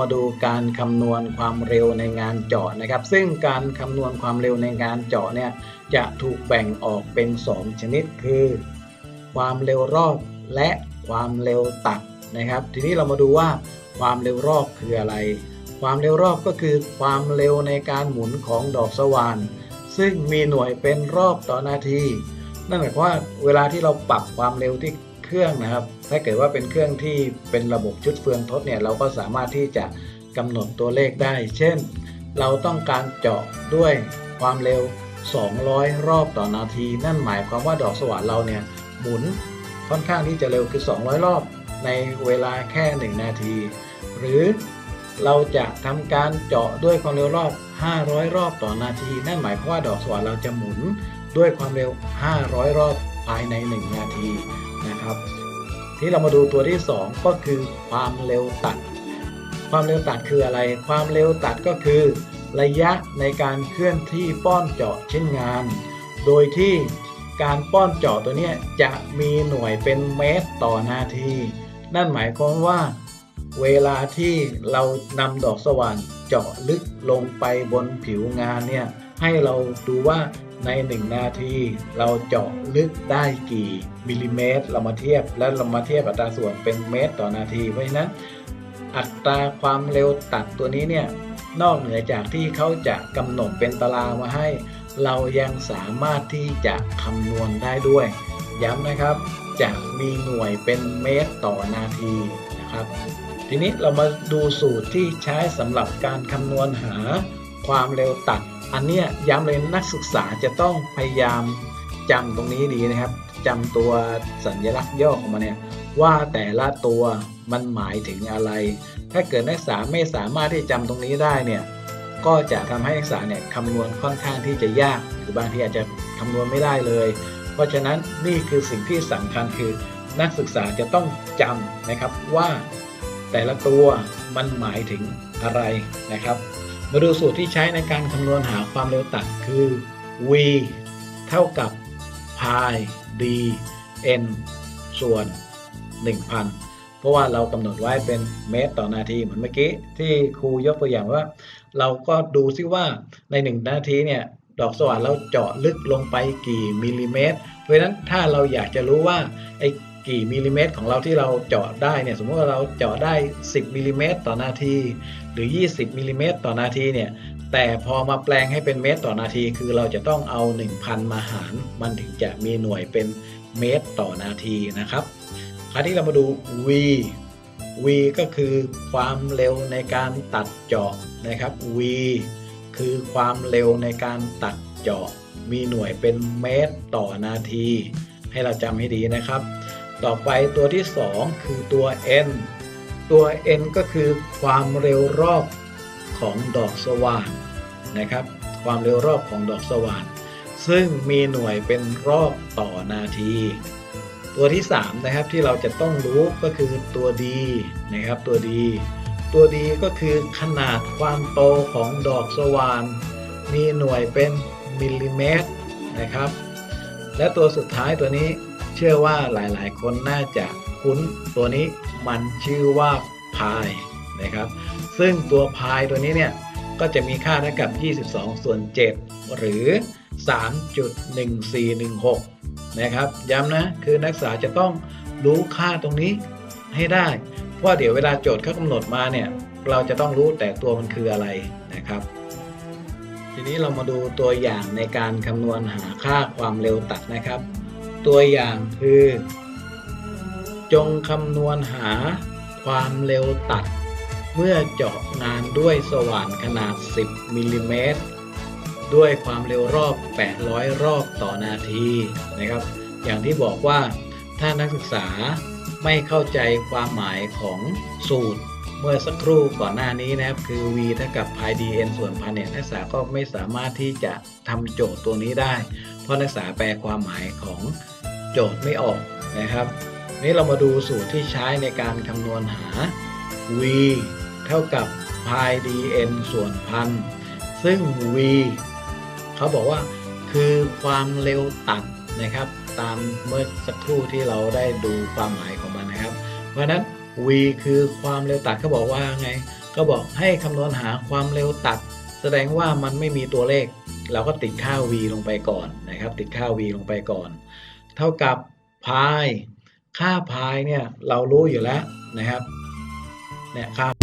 มาดูการคำนวณความเร็วในงานเจาะนะครับ ซึ่งการคำนวณความเร็วในงานเจาะเนี่ยจะถูกแบ่งออกเป็น 2 ชนิดคือ ความเร็วรอบและความเร็วตัดนะครับ ทีนี้เรามาดูว่าความเร็วรอบคืออะไร ความเร็วรอบก็คือความเร็วในการหมุนของดอกสว่านซึ่งมีหน่วยเป็นรอบต่อนาที นั่นหมายความว่าเวลาที่เราปรับความเร็วที่ เครื่องนะครับ ถ้าเกิดว่าเป็นเครื่องที่เป็นระบบชุดเฟืองทดเนี่ยเราก็สามารถที่จะกำหนดตัวเลขได้ เช่น เราต้องการเจาะด้วยความเร็ว 200 รอบต่อนาที นั่นหมายความว่าดอกสว่านเราเนี่ยหมุนค่อนข้างที่จะเร็วคือ 200 รอบในเวลาแค่ 1 นาที หรือเราจะทำการเจาะด้วยความเร็วรอบ 500 รอบต่อนาที นั่นหมายความว่าดอกสว่านเราจะหมุนด้วยความเร็ว 500 รอบภายใน 1 นาที นะครับที่เรามาดูตัวที่ 2 ก็คือความเร็วตัด ความเร็วตัดคืออะไร ความเร็วตัดก็คือ ระยะในการเคลื่อนที่ป้อนเจาะชิ้นงาน โดยที่การป้อนเจาะตัวนี้จะมีหน่วยเป็นเมตรต่อนาที นั่นหมายความว่า เวลาที่เรานำดอกสว่านเจาะลึกลงไปบนผิวงานเนี่ยให้เราดูว่า ใน 1 นาที เราเจาะลึกได้กี่มิลลิเมตร เรามาเทียบและเรามาเทียบอัตราส่วนเป็นเมตรต่อนาที เพราะฉะนั้นอัตราความเร็วตัดตัวนี้เนี่ยนอกเหนือจากที่เขาจะกำหนดเป็นตารางมาให้ เรายังสามารถที่จะคำนวณได้ด้วย ย้ำนะครับจะมีหน่วยเป็นเมตรต่อนาทีนะครับ ทีนี้เรามาดูสูตรที่ใช้สำหรับการคำนวณหาความเร็วตัด อันเนี้ยย้ำเลยนักศึกษาจะต้องพยายามจำตรงนี้ดีนะครับจำตัวสัญลักษณ์ย่อของมันเนี่ยว่าแต่ละตัวมันหมายถึงอะไร ถ้าเกิดนักศึกษาไม่สามารถที่จะจำตรงนี้ได้เนี่ยก็จะทำให้นักศึกษาเนี่ยคำนวณค่อนข้างที่จะยาก หรือบางทีอาจจะคำนวณไม่ได้เลย เพราะฉะนั้นนี่คือสิ่งที่สำคัญคือนักศึกษาจะต้องจำนะครับว่าแต่ละตัวมันหมายถึงอะไรนะครับ มาดูสูตรที่ใช้ในการคำนวณหาความเร็วตัดคือ v เท่ากับ pi d n ส่วน 1,000 เพราะว่าเรากำหนดไว้เป็นเมตรต่อนาทีเหมือนเมื่อกี้ ที่ครูยกตัวอย่างว่า เราก็ดูซิว่าใน 1 นาทีเนี่ยดอกสว่านเราเจาะลึกลงไปกี่มิลลิเมตร เพราะฉะนั้นถ้าเราอยากจะรู้ว่าไอ กี่มิลลิเมตรของเราที่เราเจาะได้เนี่ยสมมติว่าเราเจาะได้ 10มิลลิเมตรต่อนาทีหรือ 20มิลลิเมตรต่อนาทีเนี่ยแต่พอมาแปลงให้เป็นเมตรต่อนาที คือเราจะต้องเอา 1,000 มาหาร มันถึงจะมีหน่วยเป็นเมตรต่อนาทีนะครับคราวนี้เรามาดู v v ก็คือความเร็วในการตัดเจาะนะครับ v คือความเร็วในการตัดเจาะมีหน่วยเป็นเมตรต่อนาที ให้เราจำให้ดีนะครับ ต่อไปตัวที่ 2 คือตัว n ตัว n ก็คือความเร็วรอบของดอกสว่านนะครับ ความเร็วรอบของดอกสว่าน ซึ่งมีหน่วยเป็นรอบต่อนาที ตัวที่ 3 นะครับที่เราจะต้องรู้ก็คือตัว d นะครับตัว d ตัว d ก็คือขนาดความโตของดอกสว่าน มีหน่วยเป็นมิลลิเมตรนะครับ และตัวสุดท้ายตัวนี้ เชื่อว่าหลายๆ คนน่าจะคุ้นตัวนี้มันชื่อว่าพายนะครับ ซึ่งตัวพายตัวนี้เนี่ยก็จะมีค่าเท่ากับ 22 ส่วน 7 หรือ 3.1416 นะครับย้ำนะคือนักศึกษาจะต้องรู้ค่าตรงนี้ให้ได้ เพราะเดี๋ยวเวลาโจทย์เขากำหนดมาเนี่ยเราจะต้องรู้แต่ตัวมันคืออะไรนะครับ ทีนี้เรามาดูตัวอย่างในการคำนวณหาค่าความเร็วตัดนะครับ ตัวอย่างคือ จงคำนวณหาความเร็วตัด เมื่อเจาะงานด้วยสว่านขนาด 10 มิลลิเมตร ด้วยความเร็วรอบ 800 รอบต่อนาทีนะครับ อย่างที่บอกว่าถ้านักศึกษาไม่เข้าใจความหมายของสูตร เมื่อสักครู่ก่อนหน้านี้นะครับ คือ v เท่ากับ pi dn ส่วนพันเนี่ยนักศึกษาก็ไม่สามารถที่จะทำโจทย์ตัวนี้ได้ เพราะนักศึกษาแปลความหมายของ โจทย์ไม่ออกนะครับนี่เรามาดูสูตรที่ใช้ในการคำนวณหา v เท่ากับ pi dn ส่วนพัน ซึ่ง v เขาบอกว่าคือความเร็วตัดนะครับ ตามเมื่อสักครู่ที่เราได้ดูความหมายของมันนะครับ เพราะนั้น v คือความเร็วตัดเขาบอกว่าไง ก็บอกให้คำนวณหาความเร็วตัด แสดงว่ามันไม่มีตัวเลข เราก็ติดค่า v ลงไปก่อนนะครับ ติดค่า v ลงไปก่อน เท่ากับพาย ค่าพายเนี่ยเรารู้อยู่แล้วนะครับเนี่ยค่า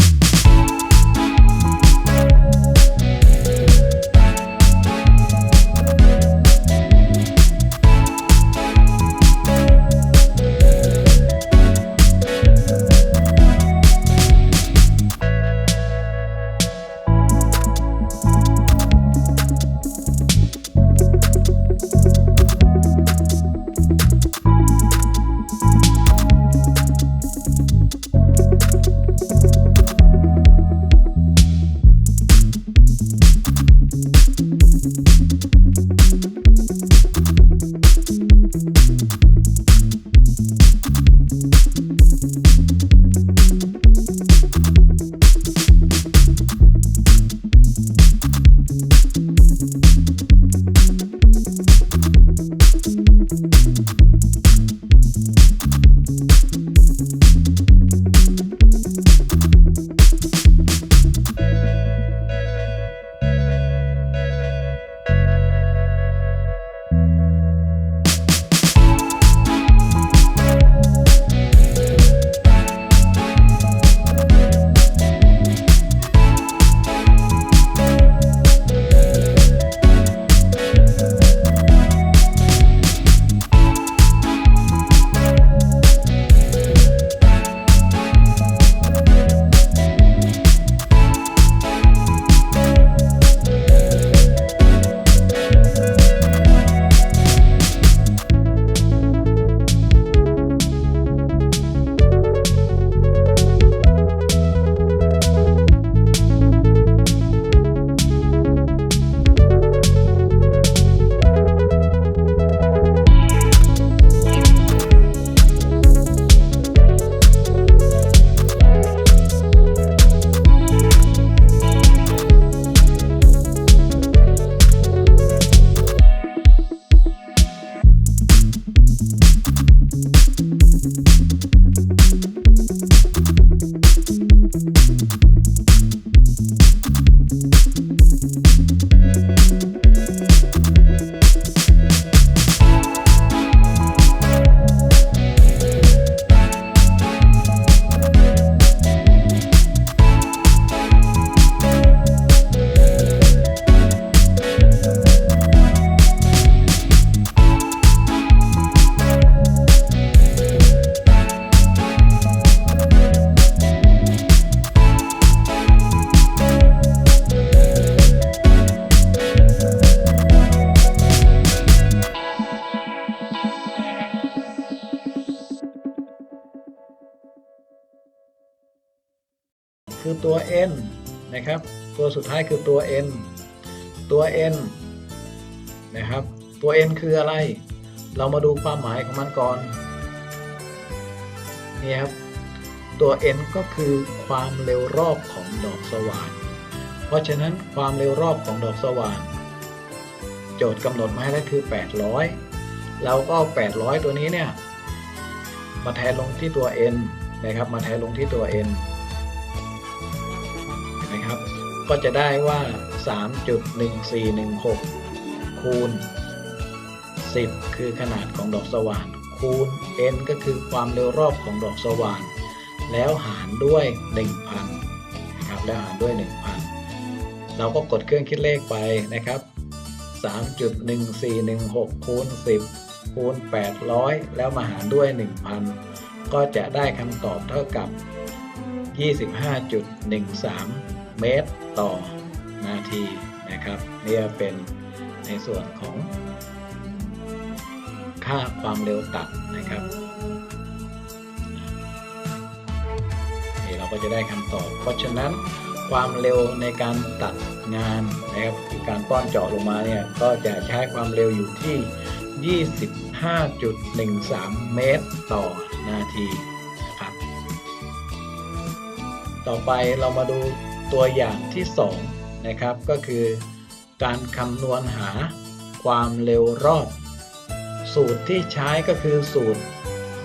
ตัว n นะครับ ตัวสุดท้ายคือตัว n ตัว n นะครับ ตัว n คืออะไร เรามาดูความหมายของมันก่อน นี่ครับ ตัว n ก็คือความเร็วรอบของดอกสว่าน เพราะฉะนั้นความเร็วรอบของดอกสว่าน โจทย์กำหนดมาให้แล้วคือ 800 เราก็เอา800 ตัวนี้เนี่ย มาแทนลงที่ตัว n นะครับ มาแทนลงที่ตัว n นะครับ ก็จะได้ว่า 3.1416 คูณ 10 คือขนาดของดอกสว่าน คูณ n ก็คือความเร็วรอบของดอกสว่าน แล้วหารด้วย 1,000นะครับแล้วหารด้วย 1,000 เราก็กดเครื่องคิดเลขไปนะครับ 3.1416 คูณ 10 คูณ 800 แล้วมาหารด้วย 1,000 ก็จะได้คำตอบเท่ากับ25.13 เมตรต่อนาทีนะครับนี่เป็นในส่วนของ ค่าความเร็วตัดนะครับนี่เราก็จะได้คำตอบ เพราะฉะนั้นความเร็วในการตัดงานนะครับคือการป้อนเจาะลงมาเนี่ยก็จะใช้ความเร็วอยู่ที่ 25.13 เมตรต่อนาทีนะครับ ต่อไปเรามาดู ตัวอย่างที่2นะครับก็คือการคำนวณหาความเร็วรอบ สูตรที่ใช้ก็คือสูตร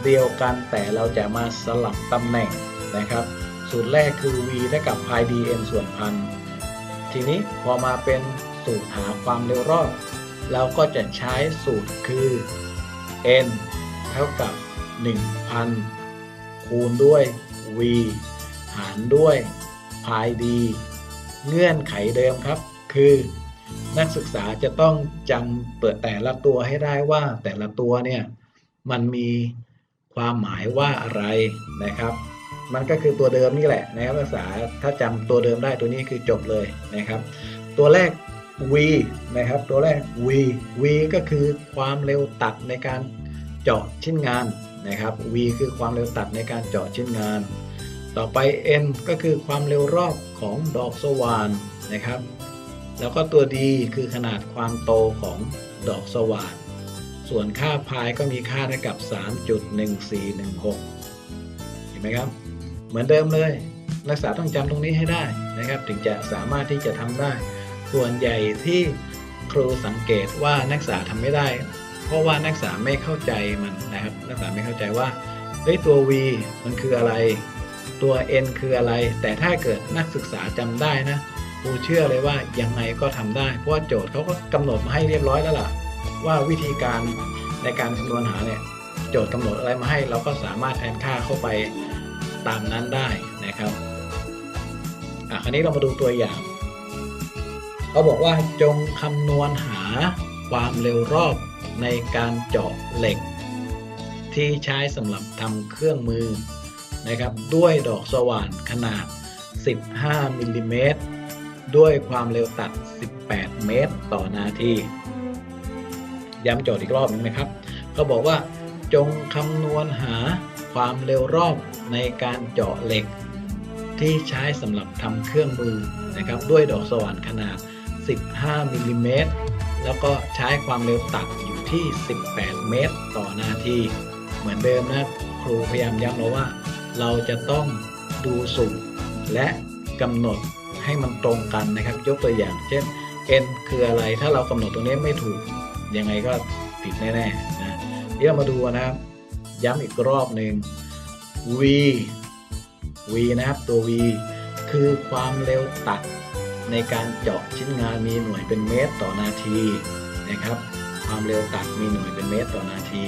เดียวกันแต่เราจะมาสลับตำแหน่งนะครับ สูตรแรกคือ v เท่ากับ pi dn ส่วนพัน ทีนี้พอมาเป็นสูตรหาความเร็วรอบ เราก็จะใช้สูตรคือ n เท่ากับ 1,000 คูณด้วย v หารด้วย pi d เงื่อนไขเดิมครับ คือนักศึกษาจะต้องจำเปิดแต่ละตัวให้ได้ว่าแต่ละตัวเนี่ยมันมีความหมายว่าอะไรนะครับ มันก็คือตัวเดิมนี่แหละนะครับนักศึกษาถ้าจำตัวเดิมได้ตัวนี้คือจบเลยนะครับ ตัวแรก v นะครับตัวแรก v v ก็คือความเร็วตัดในการเจาะชิ้นงานนะครับ v คือความเร็วตัดในการเจาะชิ้นงาน ต่อไป n ก็คือความเร็วรอบของดอกสว่านนะครับ แล้วก็ตัว d คือขนาดความโตของดอกสว่านส่วนค่าพายก็มีค่าเท่ากับ 3.1416 เห็นไหมครับ เหมือนเดิมเลย นักศึกษาต้องจำตรงนี้ให้ได้นะครับ ถึงจะสามารถที่จะทำได้ ส่วนใหญ่ที่ครูสังเกตว่านักศึกษาทำไม่ได้ เพราะว่านักศึกษาไม่เข้าใจมันนะครับ นักศึกษาไม่เข้าใจว่าเฮ้ยตัว v มันคืออะไร ตัว n คืออะไร แต่ถ้าเกิดนักศึกษาจำได้นะครูเชื่อเลยว่ายังไงก็ทำได้ เพราะว่าโจทย์เขาก็กำหนดมาให้เรียบร้อยแล้วล่ะ ว่าวิธีการในการคำนวณหาเนี่ยโจทย์กำหนดอะไรมาให้ เราก็สามารถแทนค่าเข้าไปตามนั้นได้นะครับอะคราวนี้เรามาดูตัวอย่างเขาบอกว่าจงคำนวณหาความเร็วรอบในการเจาะเหล็ก ที่ใช้สำหรับทำเครื่องมือ นะครับด้วยดอกสว่านขนาด 15มิลลิเมตรด้วยความเร็วตัด 18 เมตรต่อนาที ย้ำโจทย์อีกรอบหนึงนะครับเขาบอกว่าจงคำนวณหาความเร็วรอบในการเจาะเหล็ก ที่ใช้สำหรับทำเครื่องมือนะครับด้วยดอกสว่านขนาด 15มิลลิเมตรแล้วก็ใช้ความเร็วตัดอยู่ที่ 18 เมตร ต่อนาที เหมือนเดิมนะครูพยายามย้ำเราว่า เราจะต้องดูสูตรและกำหนดให้มันตรงกันนะครับ ยกตัวอย่าง เช่น n คืออะไรถ้าเรากำหนดตรงนี้ไม่ถูก ยังไงก็ผิดแน่ๆนะเดี๋ยวมาดูนะครับ ย้ำอีกรอบหนึ่ง v v นะครับตัว v คือความเร็วตัดในการเจาะชิ้นงานมีหน่วยเป็นเมตรต่อนาทีนะครับ ความเร็วตัดมีหน่วยเป็นเมตรต่อนาที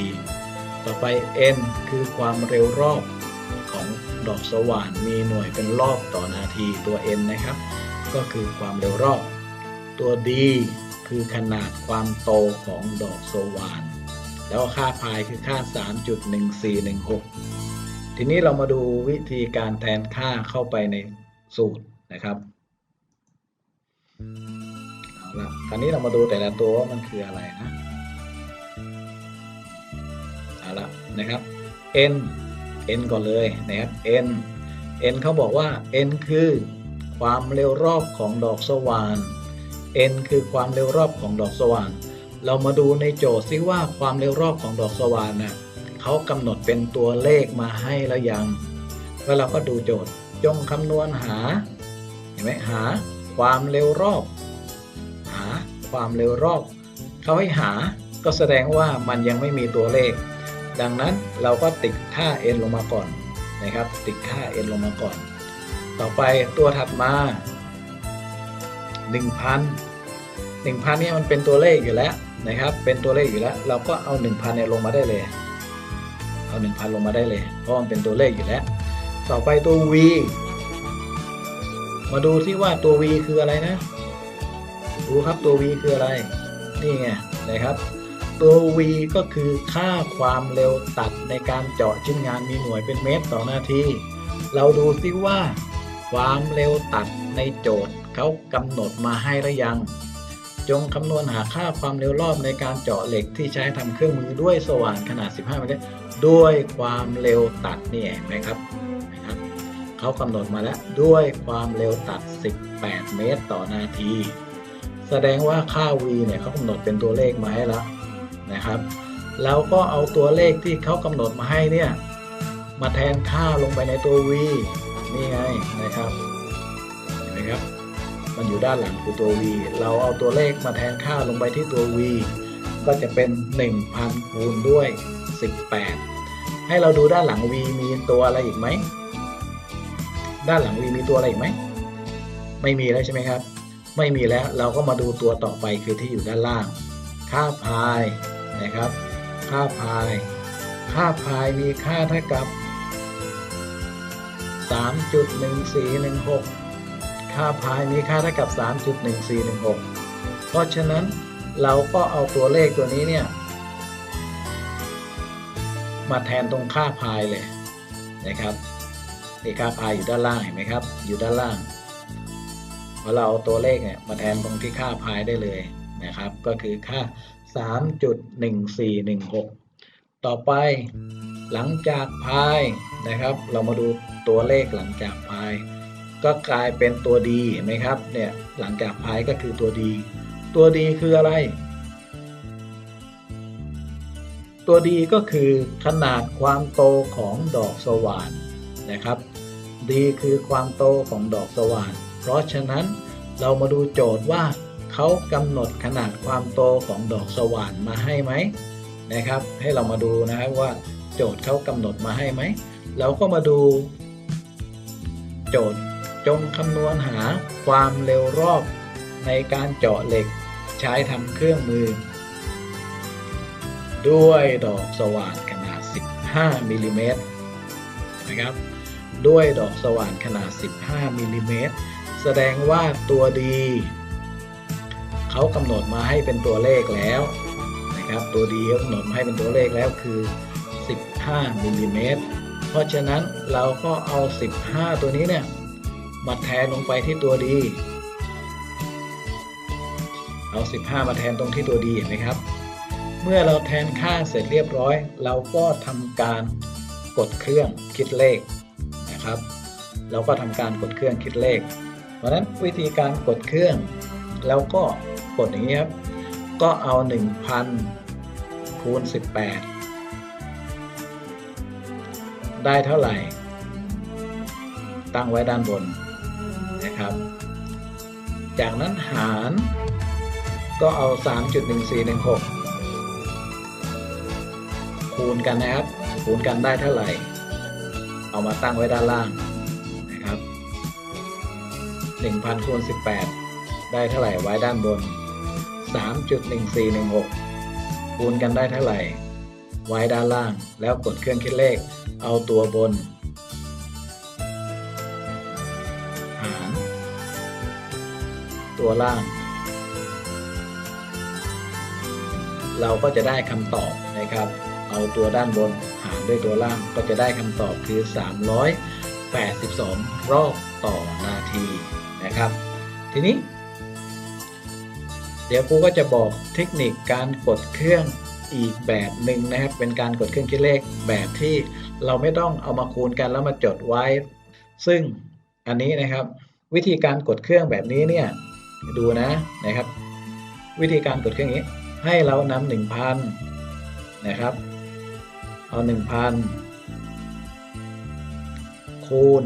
ต่อไป n คือความเร็วรอบ ของดอกสว่านมีหน่วยเป็นรอบต่อนาทีตัว n นะครับ ก็คือความเร็วรอบ ตัว d คือขนาดความโตของดอกสว่าน แล้วค่าพายคือค่า 3.1416 ทีนี้เรามาดูวิธีการแทนค่าเข้าไปในสูตรนะครับเอาละคราวนี้เรามาดูแต่ละตัวว่ามันคืออะไรนะเอาละนะครับ n n ก่อนเลยนะครับ n n เขาบอกว่า n คือความเร็วรอบของดอกสว่าน n คือความเร็วรอบของดอกสว่าน เรามาดูในโจทย์ซิว่าความเร็วรอบของดอกสว่านน่ะเขากำหนดเป็นตัวเลขมาให้แล้วยัง แล้วเราก็ดูโจทย์จงคำนวณหา เห็นไหมหาความเร็วรอบ หาความเร็วรอบ เขาให้หาก็แสดงว่ามันยังไม่มีตัวเลข ดังนั้นเราก็ติดค่า n ลงมาก่อนนะครับ ติดค่า n ลงมาก่อน ต่อไปตัวถัดมา 1,000 1,000เนี่ยมันเป็นตัวเลขอยู่แล้วนะครับ เป็นตัวเลขอยู่แล้ว เราก็เอา 1,000เนี่ยลงมาได้เลย เอา 1,000 ลงมาได้เลย เพราะมันเป็นตัวเลขอยู่แล้ว ต่อไปตัว v มาดูที่ว่าตัว v คืออะไรนะ ดูครับตัว v คืออะไร นี่ไงนะครับ ตัว v ก็คือค่าความเร็วตัดในการเจาะชิ้นงานมีหน่วยเป็นเมตรต่อนาที เราดูซิว่า ความเร็วตัดในโจทย์เขากำหนดมาให้หรือยัง จงคำนวณหาค่าความเร็วรอบในการเจาะเหล็กที่ใช้ทำเครื่องมือด้วยสว่านขนาด 15เมตรด้วยความเร็วตัดนี่เห็นไหมครับนะครับเขากำหนดมาแล้วด้วยความเร็วตัด 18 เมตรต่อนาที แสดงว่าค่า v เนี่ยเขากำหนดเป็นตัวเลขมาให้แล้ว นะครับเราก็เอาตัวเลขที่เขากำหนดมาให้เนี่ยมาแทนค่าลงไปในตัว v นี่ไงนะครับเห็นไหมครับ มันอยู่ด้านหลังคือตัว v เราเอาตัวเลขมาแทนค่าลงไปที่ตัว v ก็จะเป็น 1,000คูณด้วย 18 ให้เราดูด้านหลัง v มีตัวอะไรอีกไหมด้านหลัง v มีตัวอะไรอีกไหมไม่มีแล้วใช่ไหมครับ ไม่มีแล้วเราก็มาดูตัวต่อไปคือที่อยู่ด้านล่าง ค่าพาย นะครับ ค่าพาย ค่าพายมีค่าเท่ากับ 3.1416 ค่าพายมีค่าเท่ากับ 3.1416 เพราะฉะนั้นเราก็เอาตัวเลขตัวนี้เนี่ย มาแทนตรงค่าพายเลยนะครับนี่ค่าพายอยู่ด้านล่างเห็นไหมครับ อยู่ด้านล่างพอเราเอาตัวเลขเนี่ยมาแทนตรงที่ค่าพายได้เลยนะครับ ก็คือค่า 3.1416 ต่อไปหลังจากพายนะครับ เรามาดูตัวเลขหลังจากพาย ก็กลายเป็นตัวดีเห็นไหมครับเนี่ยหลังจากพายก็คือตัวดี ตัวดีคืออะไร ตัวดีก็คือขนาดความโตของดอกสว่านนะครับ ดีคือความโตของดอกสว่าน เพราะฉะนั้นเรามาดูโจทย์ว่า เขากำหนดขนาดความโตของดอกสว่านมาให้ไหมนะครับ ให้เรามาดูนะครับว่าโจทย์เขากำหนดมาให้ไหม เราก็มาดู โจทย์จงคำนวณหาความเร็วรอบในการเจาะเหล็กใช้ทำเครื่องมือ ด้วยดอกสว่านขนาด 15มิลลิเมตรนะครับ ด้วยดอกสว่านขนาด 15มิลลิเมตรแสดงว่าตัวดี เขากำหนดมาให้เป็นตัวเลขแล้วนะครับตัวดีเขากำหนดมาให้เป็นตัวเลขแล้วคือ 15มิลลิเมตรเพราะฉะนั้นเราก็เอา 15 ตัวนี้เนี่ยมาแทนลงไปที่ตัวดี เอา 15 มาแทนตรงที่ตัวดีเห็นไหมครับ เมื่อเราแทนค่าเสร็จเรียบร้อย เราก็ทำการกดเครื่องคิดเลขนะครับ เราก็ทำการกดเครื่องคิดเลข เพราะฉะนั้นวิธีการกดเครื่อง เราก็ กดอย่างนี้ครับก็เอา 1,000คูณ18 ได้เท่าไหร่ ตั้งไว้ด้านบนนะครับ จากนั้นหารก็เอา 3.1416 คูณกันนะครับ คูณกันได้เท่าไหร่ เอามาตั้งไว้ด้านล่างนะครับ1,000คูณ18 ได้เท่าไหร่ไว้ด้านบน 3.1416 คูณกันได้เท่าไหร่ ไว้ด้านล่าง แล้วกดเครื่องคิดเลข เอาตัวบน หาร ตัวล่าง เราก็จะได้คำตอบนะครับ เอาตัวด้านบนหารด้วยตัวล่างก็จะได้คำตอบคือ 382 รอบต่อนาทีนะครับ ทีนี้ เดี๋ยวครูก็จะบอกเทคนิคการกดเครื่องอีกแบบหนึ่งนะครับ เป็นการกดเครื่องคิดเลขแบบที่เราไม่ต้องเอามาคูณกันแล้วมาจดไว้ ซึ่งอันนี้นะครับ วิธีการกดเครื่องแบบนี้เนี่ยดูนะนะครับ วิธีการกดเครื่องนี้ ให้เรานำหนึ่งพันนะครับ เอาหนึ่งพันคูณ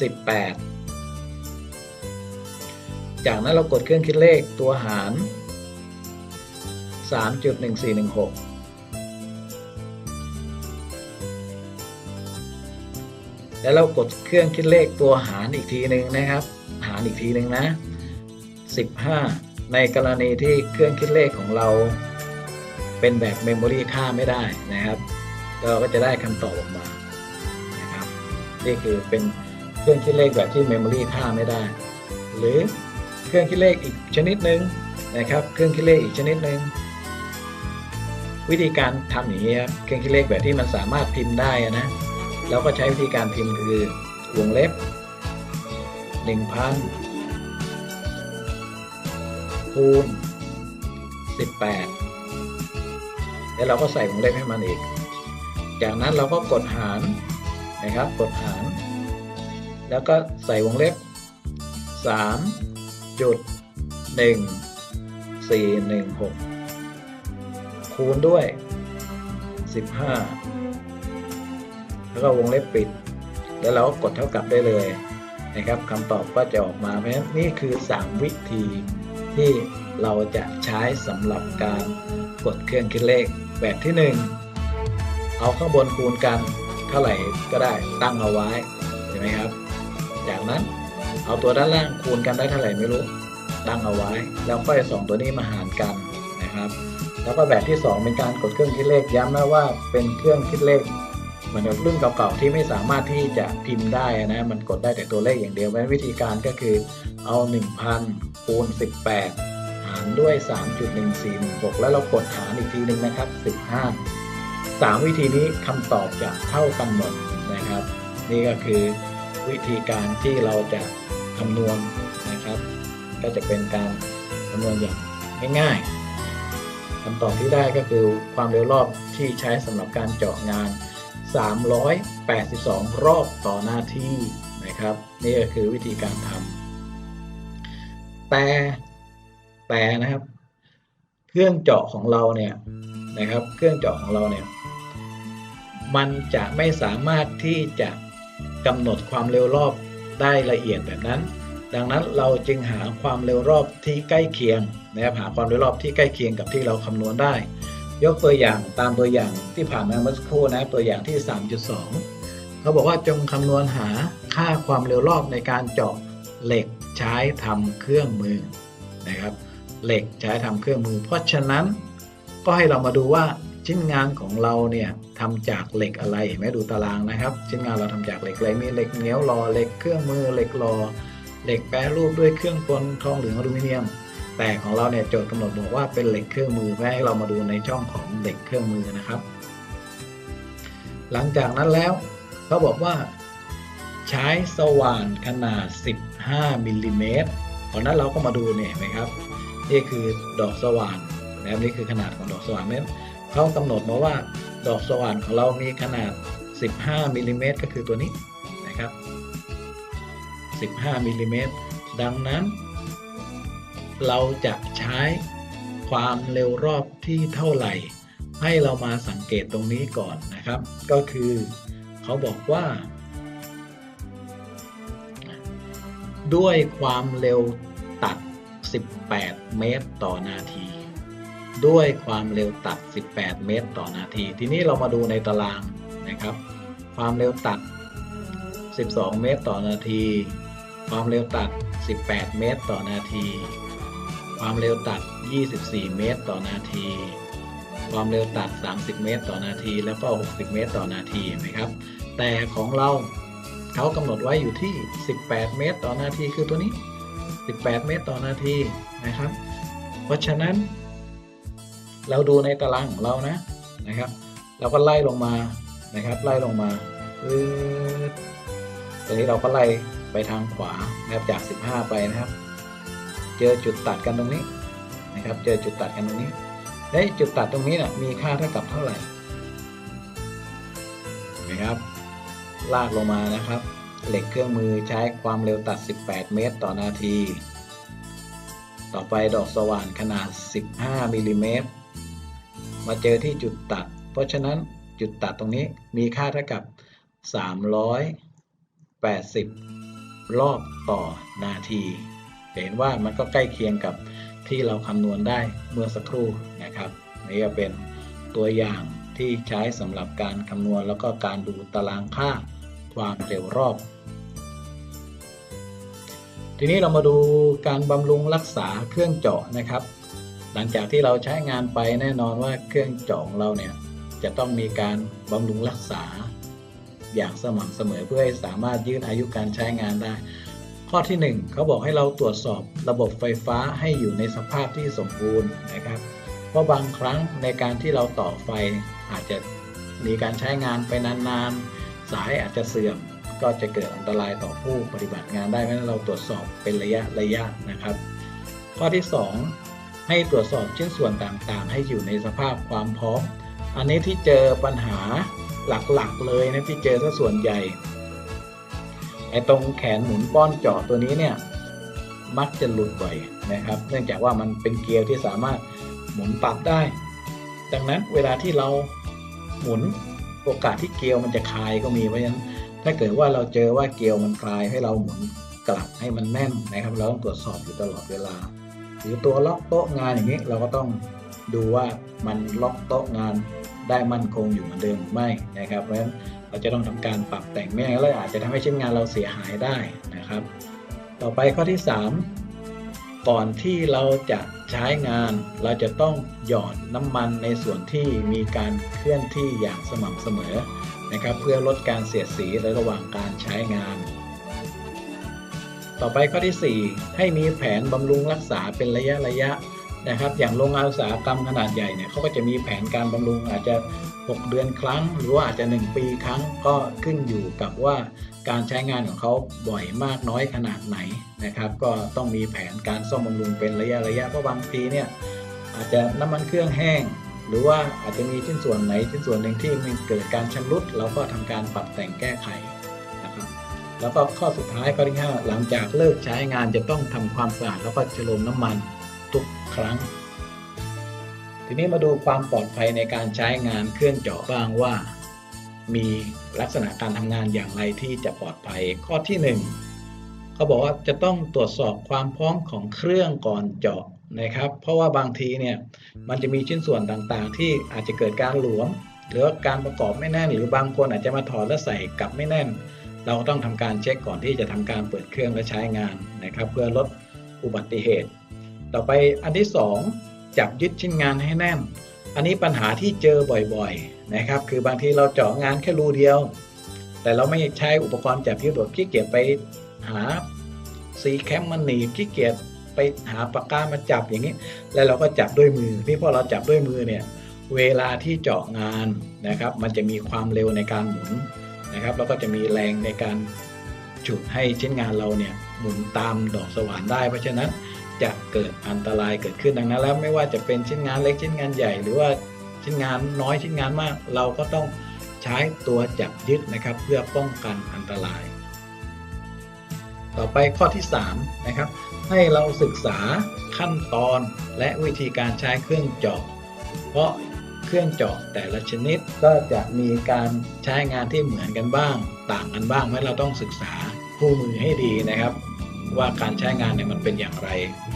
สิบแปด จากนั้นเรากดเครื่องคิดเลขตัวหาร 3.1416แล้วเรากดเครื่องคิดเลขตัวหารอีกทีหนึ่งนะครับ หารอีกทีหนึ่งนะ 15 ในกรณีที่เครื่องคิดเลขของเราเป็นแบบเมมโมรีค่าไม่ได้นะครับ เราก็จะได้คำตอบออกมานะครับนี่คือเป็นเครื่องคิดเลขแบบที่เมมโมรีค่าไม่ได้ หรือ เครื่องคิดเลขอีกชนิดหนึ่งนะครับ เครื่องคิดเลขอีกชนิดหนึ่งวิธีการทำอย่างนี้ครับเครื่องคิดเลขแบบที่มันสามารถพิมพ์ได้นะเราก็ใช้วิธีการพิมพ์คือวงเล็บ 1,000คูณ18 แล้วเราก็ใส่วงเล็บให้มันอีก จากนั้นเราก็กดหารนะครับ กดหาร แล้วก็ใส่วงเล็บ 3 จุด1 4 1 6คูณด้วย15แล้วก็วงเล็บปิด แล้วเราก็กดเท่ากับได้เลยนะครับคำตอบก็จะออกมา เพราะฉะนั้นนี่คือ 3 วิธีที่เราจะใช้สำหรับการกดเครื่องคิดเลขแบบที่ 1 เอาข้างบนคูณกันเท่าไหร่ก็ได้ตั้งเอาไว้เห็นไหมครับ จากนั้น เอาตัวด้านล่างคูณกันได้เท่าไหร่ไม่รู้ตั้งเอาไว้ แล้วก็สองตัวนี้มาหารกันนะครับ แล้วก็แบบที่ 2 เป็นการกดเครื่องคิดเลขย้ำนะว่าเป็นเครื่องคิดเลข เหมือนกับรุ่นเก่าๆที่ไม่สามารถที่จะพิมพ์ได้นะมันกดได้แต่ตัวเลขอย่างเดียวเพราะวิธีการก็คือเอา 1,000คูณ18 หารด้วย 3.1416 แล้วเรากดหารอีกทีหนึ่งนะครับ 15 3 วิธีนี้คำตอบจะเท่ากันหมดนะครับ นี่ก็คือ วิธีการที่เราจะคำนวณนะครับ ก็จะเป็นการคำนวณอย่างง่ายๆคำตอบที่ได้ก็คือความเร็วรอบที่ใช้สำหรับการเจาะงาน 382 รอบต่อหน้าที่นะครับ นี่ก็คือวิธีการทำแต่แต่นะครับ เครื่องเจาะของเราเนี่ยนะครับ เครื่องเจาะของเราเนี่ยมันจะไม่สามารถที่จะ กำหนดความเร็วรอบได้ละเอียดแบบนั้น ดังนั้นเราจึงหาความเร็วรอบที่ใกล้เคียงนะครับหาความเร็วรอบที่ใกล้เคียงกับที่เราคำนวณได้ ยกตัวอย่างตามตัวอย่างที่ผ่านมาเมื่อสักครู่นะตัวอย่างที่ 3.2 เขาบอกว่าจงคำนวณหาค่าความเร็วรอบในการเจาะเหล็กใช้ทำเครื่องมือนะครับเหล็กใช้ทำเครื่องมือ เพราะฉะนั้นก็ให้เรามาดูว่า ชิ้นงานของเราเนี่ยทำจากเหล็กอะไรเห็นไหมดูตารางนะครับ ชิ้นงานเราทำจากเหล็กอะไรมีเหล็กเหนียวรอเหล็กเครื่องมือเหล็กรอเหล็กแปรรูปด้วยเครื่องกลทองเหลืองอลูมิเนียม แต่ของเราเนี่ยโจทย์กำหนดบอกว่าเป็นเหล็กเครื่องมือแม่ให้เรามาดูในช่องของเหล็กเครื่องมือนะครับ หลังจากนั้นแล้วเขาบอกว่า ใช้สว่านขนาด 15มิลลิเมตรเพราะนั้นเราก็มาดูเนี่ยเห็นไหมครับ นี่คือดอกสว่านนะครับนี่คือขนาดของดอกสว่านนั้น เขากำหนดมาว่าดอกสว่านของเรามีขนาด 15มิลลิเมตรก็คือตัวนี้นะครับ 15มิลลิเมตรดังนั้น เราจะใช้ความเร็วรอบที่เท่าไหร่ ให้เรามาสังเกตตรงนี้ก่อนนะครับ ก็คือเขาบอกว่า ด้วยความเร็วตัด 18 เมตรต่อนาที ด้วยความเร็วตัด 18 เมตรต่อนาที ทีนี้เรามาดูในตารางนะครับ ความเร็วตัด 12 เมตรต่อนาที ความเร็วตัด 18 เมตรต่อนาที ความเร็วตัด 24 เมตรต่อนาที ความเร็วตัด 30 เมตรต่อนาที แล้วก็ 60 เมตรต่อนาทีเห็นไหมครับ แต่ของเราเขากำหนดไว้อยู่ที่ 18 เมตรต่อนาทีคือตัวนี้ 18 เมตรต่อนาทีนะครับ เพราะฉะนั้น เราดูในตารางของเรานะนะครับเราก็ไล่ลงมานะครับ ไล่ลงมาปึ๊ดตอนนี้เราก็ไล่ไปทางขวานะครับจาก 15 ไปนะครับ เจอจุดตัดกันตรงนี้นะครับ เจอจุดตัดกันตรงนี้และจุดตัดตรงนี้นะ่ะมีค่าเท่ากับเท่าไหร่นะครับลากลงมานะครับ เหล็กเครื่องมือใช้ความเร็วตัด 18 เมตรต่อนาที ต่อไปดอกสว่านขนาด 15มิลลิเมตร มาเจอที่จุดตัด เพราะฉะนั้นจุดตัดตรงนี้มีค่าเท่ากับ 380 รอบต่อนาที เห็นว่ามันก็ใกล้เคียงกับที่เราคำนวณได้เมื่อสักครู่นะครับ นี่ก็เป็นตัวอย่างที่ใช้สำหรับการคำนวณแล้วก็การดูตารางค่าความเร็วรอบ ทีนี้เรามาดูการบำรุงรักษาเครื่องเจาะนะครับ หลังจากที่เราใช้งานไปแน่นอนว่าเครื่องเจาะของเราเนี่ย จะต้องมีการบำรุงรักษา อย่างสม่ำเสมอเพื่อให้สามารถยืดอายุการใช้งานได้ ข้อที่ 1 เขาบอกให้เราตรวจสอบระบบไฟฟ้าให้อยู่ในสภาพที่สมบูรณ์นะครับ เพราะบางครั้งในการที่เราต่อไฟอาจจะมีการใช้งานไปนานๆ สายอาจจะเสื่อม ก็จะเกิดอันตรายต่อผู้ปฏิบัติงานได้เพราะนั้นเราตรวจสอบเป็นระยะระยะนะครับ ข้อที่ 2 ให้ตรวจสอบชิ้นส่วนต่างๆ ให้อยู่ในสภาพความพร้อม อันนี้ที่เจอปัญหาหลักๆเลยนะที่เจอซะส่วนใหญ่ไอ้ตรงแขนหมุนป้อนเจาะตัวนี้เนี่ยมักจะหลุดบ่อยนะครับ เนื่องจากว่ามันเป็นเกลียวที่สามารถหมุนปรับได้ ดังนั้นเวลาที่เราหมุนโอกาสที่เกลียวมันจะคลายก็มีเพราะฉะนั้นถ้าเกิดว่าเราเจอว่าเกลียวมันคลายให้เราหมุนกลับให้มันแน่นนะครับ เราต้องตรวจสอบอยู่ตลอดเวลา หรือตัวล็อกโต๊ะงานอย่างนี้ เราก็ต้องดูว่ามันล็อกโต๊ะงานได้มั่นคงอยู่เหมือนเดิมหรือไม่นะครับ เพราะฉะนั้นเราจะต้องทำการปรับแต่งไม่งั้นเราอาจจะทำให้ชิ้นงานเราเสียหายได้นะครับ ต่อไปข้อที่ 3 ก่อนที่เราจะใช้งาน เราจะต้องหยอดน้ำมันในส่วนที่มีการเคลื่อนที่อย่างสม่ำเสมอนะครับ เพื่อลดการเสียดสีในระหว่างการใช้งาน ต่อไปข้อที่ 4 ให้มีแผนบำรุงรักษาเป็นระยะระยะนะครับ อย่างโรงงานอุตสาหกรรมขนาดใหญ่เนี่ยเขาก็จะมีแผนการบำรุงอาจจะ 6 เดือนครั้ง หรือว่าอาจจะ 1 ปีครั้งก็ขึ้นอยู่กับว่าการใช้งานของเขาบ่อยมากน้อยขนาดไหนนะครับ ก็ต้องมีแผนการซ่อมบำรุงเป็นระยะระยะเพราะบางทีเนี่ยอาจจะน้ำมันเครื่องแห้ง หรือว่าอาจจะมีชิ้นส่วนไหนชิ้นส่วนหนึ่งที่มันเกิดการชำรุดเราก็ทำการปรับแต่งแก้ไข แล้วก็ข้อสุดท้ายข้อที่5หลังจากเลิกใช้งานจะต้องทำความสะอาดแล้วก็ชโลมน้ำมันทุกครั้ง ทีนี้มาดูความปลอดภัยในการใช้งานเครื่องเจาะบ้างว่า มีลักษณะการทำงานอย่างไรที่จะปลอดภัยข้อที่ 1เขาบอกว่าจะต้องตรวจสอบความพร้อมของเครื่องก่อนเจาะนะครับ เพราะว่าบางทีเนี่ยมันจะมีชิ้นส่วนต่างๆ ที่อาจจะเกิดการหลวม หรือการประกอบไม่แน่น หรือบางคนอาจจะมาถอดแล้วใส่กลับไม่แน่น เราต้องทำการเช็คก่อนที่จะทำการเปิดเครื่องและใช้งานนะครับ เพื่อลดอุบัติเหตุ ต่อไปอันที่ 2 จับยึดชิ้นงานให้แน่น อันนี้ปัญหาที่เจอบ่อยๆนะครับ คือบางทีเราเจาะงานแค่รูเดียว แต่เราไม่ใช้อุปกรณ์จับยึดแบบขี้เกียจไปหาซีแคมมันหนีบขี้เกียจไปหาปากกามาจับอย่างนี้ แล้วเราก็จับด้วยมือนี่พอเราจับด้วยมือเนี่ยเวลาที่เจาะงานนะครับ มันจะมีความเร็วในการหมุน นะครับแล้วก็จะมีแรงในการฉุดให้ชิ้นงานเราเนี่ยหมุนตามดอกสว่านได้ เพราะฉะนั้นจะเกิดอันตรายเกิดขึ้นดังนั้น แล้วไม่ว่าจะเป็นชิ้นงานเล็กชิ้นงานใหญ่ หรือว่าชิ้นงานน้อยชิ้นงานมาก เราก็ต้องใช้ตัวจับยึดนะครับ เพื่อป้องกันอันตราย ต่อไปข้อที่3นะครับให้เราศึกษาขั้นตอนและวิธีการใช้เครื่องเจาะเพราะ เครื่องเจาะแต่ละชนิดก็จะมีการใช้งานที่เหมือนกันบ้าง ต่างกันบ้างเพราะเราต้องศึกษาคู่มือให้ดีนะครับ ว่าการใช้งานเนี่ยมันเป็นอย่างไร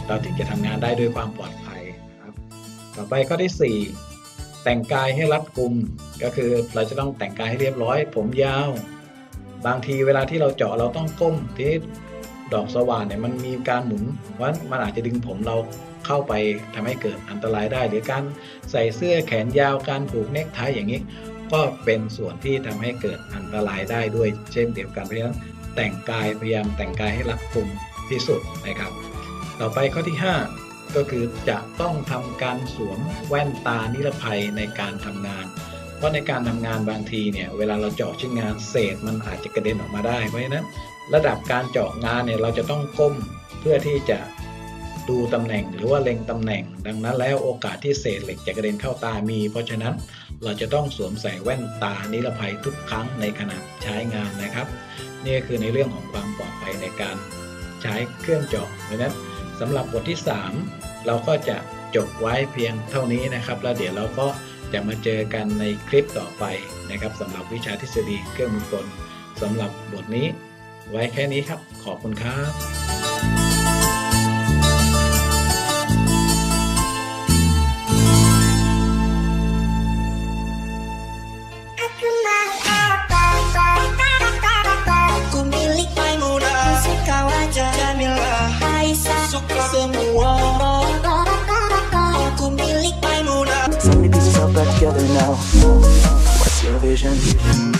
เราถึงจะทำงานได้ด้วยความปลอดภัยนะครับ ต่อไปข้อที่ 4 แต่งกายให้รัดกุมก็คือเราจะต้องแต่งกายให้เรียบร้อย ผมยาว บางทีเวลาที่เราเจาะเราต้องก้มที่ดอกสว่านเนี่ยมันมีการหมุนเพราะมันอาจจะดึงผมเรา เข้าไปทำให้เกิดอันตรายได้ หรือการใส่เสื้อแขนยาวการผูกเนคไทอย่างนี้ก็เป็นส่วนที่ทำให้เกิดอันตรายได้ด้วย เช่นเดียวกันเพราะฉะนั้นแต่งกายพยายามแต่งกายให้รัดกุมที่สุดนะครับ ต่อไปข้อที่ 5 ก็คือจะต้องทำการสวมแว่นตานิรภัยในการทำงาน เพราะในการทำงานบางทีเนี่ยเวลาเราเจาะชิ้นงานเศษมันอาจจะกระเด็นออกมาได้เพราะฉะนั้น ระดับการเจาะงานเนี่ยเราจะต้องก้มเพื่อที่จะ ดูตำแหน่งหรือว่าเล็งตำแหน่ง ดังนั้นแล้วโอกาสที่เศษเหล็กจะกระเด็นเข้าตามี เพราะฉะนั้นเราจะต้องสวมใส่แว่นตานิรภัยทุกครั้งในขณะใช้งานนะครับ นี่ก็คือในเรื่องของความปลอดภัยในการใช้เครื่องเจาะเพราะฉะนั้นสำหรับบทที่ 3 เราก็จะจบไว้เพียงเท่านี้นะครับ แล้วเดี๋ยวเราก็จะมาเจอกันในคลิปต่อไปนะครับสำหรับวิชาทฤษฎีเครื่องมือกลสำหรับบทนี้ ไว้แค่นี้ครับ ขอบคุณครับ Vision.